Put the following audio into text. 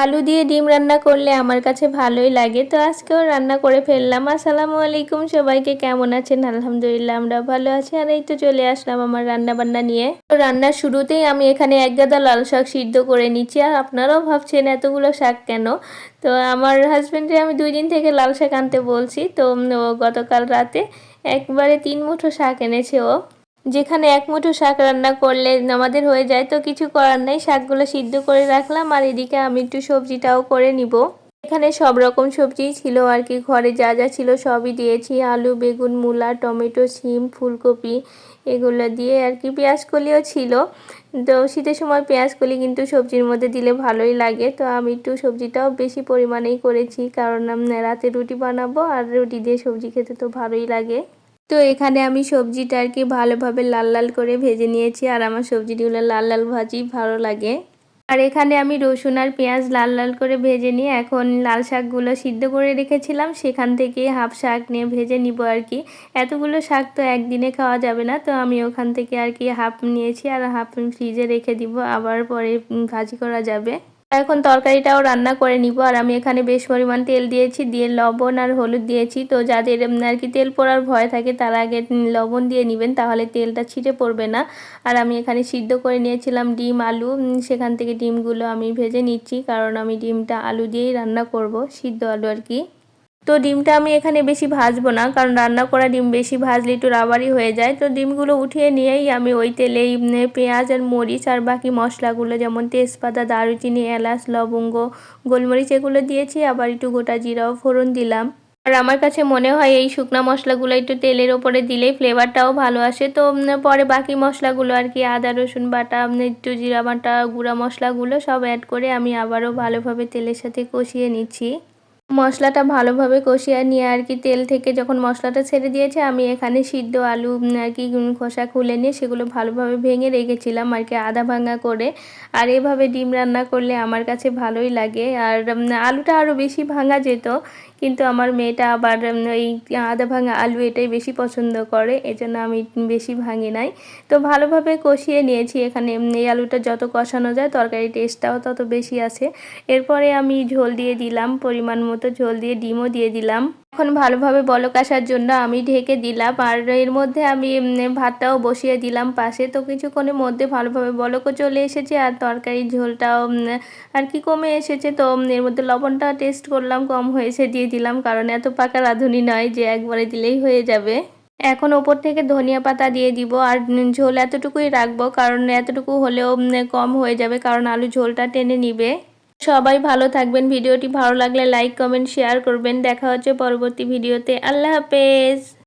আলু দিয়ে ডিম রান্না করলে আমার কাছে ভালোই লাগে। তো আজকেও রান্না করে ফেললাম। আসসালামু আলাইকুম সবাইকে, কেমন আছেন? আলহামদুলিল্লাহ, আমরা ভালো আছি। আর এই তো চলে আসলাম আমার রান্না বান্না নিয়ে। তো রান্নার শুরুতেই আমি এখানে এক গাদা লাল শাক সিদ্ধ করে নিচ্ছি। আর আপনারাও ভাবছেন এতগুলো শাক কেন? তো আমার হাজব্যান্ডে আমি দুই দিন থেকে লাল শাক আনতে বলছি। তো গতকাল রাতে একবারে তিন মুঠো শাক এনেছে ও। যেখানে এক মুঠো শাক রান্না করলে আমাদের হয়ে যায়, তো কিছু করার নেই। শাকগুলো সিদ্ধ করে রাখলাম আর এদিকে আমি একটু সবজিটাও করে নিব। এখানে সব রকম সবজি ছিল আর কি। ঘরে যা যা ছিল সবই দিয়েছি। আলু, বেগুন, মূলা, টমেটো, শিম, ফুলকপি এগুলো দিয়ে আর কি। পেঁয়াজ কলিও ছিল। তো শীতের সময় পেঁয়াজ কলি কিন্তু সবজির মধ্যে দিলে ভালোই লাগে। তো আমি একটু সবজিটাও বেশি পরিমাণেই করেছি। কারণ রাতে রুটি বানাবো আর রুটি দিয়ে সবজি খেতে তো ভালোই লাগে। তো এখানে আমি সবজিটা আর কি ভালোভাবে লাল লাল করে ভেজে নিয়েছি আর আমার সবজিগুলো লাল লাল ভাজি ভালো লাগে। আর এখানে আমি রসুন আর পেঁয়াজ লাল লাল করে ভেজে নিয়ে এখন লাল শাকগুলো সিদ্ধ করে রেখেছিলাম, সেখান থেকে হাফ শাক নিয়ে ভেজে নিব আর কি। এতগুলো শাক তো একদিনে খাওয়া যাবে না, তো আমি ওখান থেকে আর কি হাফ নিয়েছি আর হাফ ফ্রিজে রেখে দিব, আবার পরে ভাজি করা যাবে। এখন তরকারিটাও রান্না করে নিব। আর আমি এখানে বেশ পরিমাণ তেল দিয়েছি, দিয়ে লবণ আর হলুদ দিয়েছি। তো যাদের আর কি তেল পড়ার ভয় থাকে, তারা আগে লবণ দিয়ে নেবেন, তাহলে তেলটা ছিটে পড়বে না। আর আমি এখানে সিদ্ধ করে নিয়েছিলাম ডিম, আলু সেখান থেকে ডিমগুলো আমি ভেজে নিচ্ছি, কারণ আমি ডিমটা আলু দিয়েই রান্না করব, সিদ্ধ আলু আর কি। তো ডিমটা আমি এখানে বেশি ভাজবো না, কারণ রান্না করা ডিম বেশি ভাজলে একটু রাবারই হয়ে যায়। তো ডিমগুলো উঠিয়ে নিয়েই আমি ওই তেলেই পেঁয়াজ আর মরিচ আর বাকি মশলাগুলো যেমন তেজপাতা, দারুচিনি, এলাচ, লবঙ্গ, গোলমরিচ এগুলো দিয়েছি, আবার একটু গোটা জিরাও ফোড়ন দিলাম। আর আমার কাছে মনে হয় এই শুকনো মশলাগুলো একটু তেলের ওপরে দিলেই ফ্লেভারটাও ভালো আসে। তো পরে বাকি মশলাগুলো আর কি, আদা, রসুন বাটা একটু জিরা বাটা, গুঁড়া মশলাগুলো সব অ্যাড করে আমি আবারও ভালোভাবে তেলের সাথে কষিয়ে নিচ্ছি। মশলাটা ভালোভাবে কষিয়ে নিয়ে আর কি তেল থেকে যখন মশলাটা ছেড়ে দিয়েছে, আমি এখানে সিদ্ধ আলু আর কি খোসা খুলে নিয়ে সেগুলো ভালোভাবে ভেঙে রেখেছিলাম আর কি আধা ভাঙা করে। আর এভাবে ডিম রান্না করলে আমার কাছে ভালোই লাগে। আর আলুটা আরও বেশি ভাঙা যেত কিন্তু আমার মেয়েটা আবার এই আদা ভাঙা আলু এটাই বেশি পছন্দ করে, এজন্য আমি বেশি ভাঙি নাই। তো ভালোভাবে কষিয়ে নিয়েছি এখানে এই আলুটা যত কষানো যায় তরকারি টেস্টটাও তত বেশি আছে। এরপরে আমি ঝোল দিয়ে দিলাম, পরিমাণ মতো ঝোল দিয়ে, ডিমও দিয়ে দিলাম। এখন ভালোভাবে বলক আসার জন্য আমি ঢেকে দিলাম, আর এর মধ্যে আমি ভাতটাও বসিয়ে দিলাম পাশে। তো কিছুক্ষণের মধ্যে ভালোভাবে বলকও চলে এসেছে, আর তরকারির ঝোলটাও আর কি কমে এসেছে তো এর মধ্যে লবণটা টেস্ট করলাম, কম হয়েছে দিয়ে দিলাম, কারণ এত পাকা রাঁধুনি নয় যে একবারে দিলেই হয়ে যাবে। এখন ওপর থেকে ধনিয়া পাতা দিয়ে দিব, আর ঝোল এতটুকুই রাখব, কারণ এতটুকু হলেও কম হয়ে যাবে, কারণ আলু ঝোলটা টেনে নিবে। সবাই ভালো থাকবেন। ভিডিওটি ভালো লাগলে লাইক, কমেন্ট, শেয়ার করবেন। দেখা হচ্ছে পরবর্তী ভিডিওতে। আল্লাহ হাফেজ।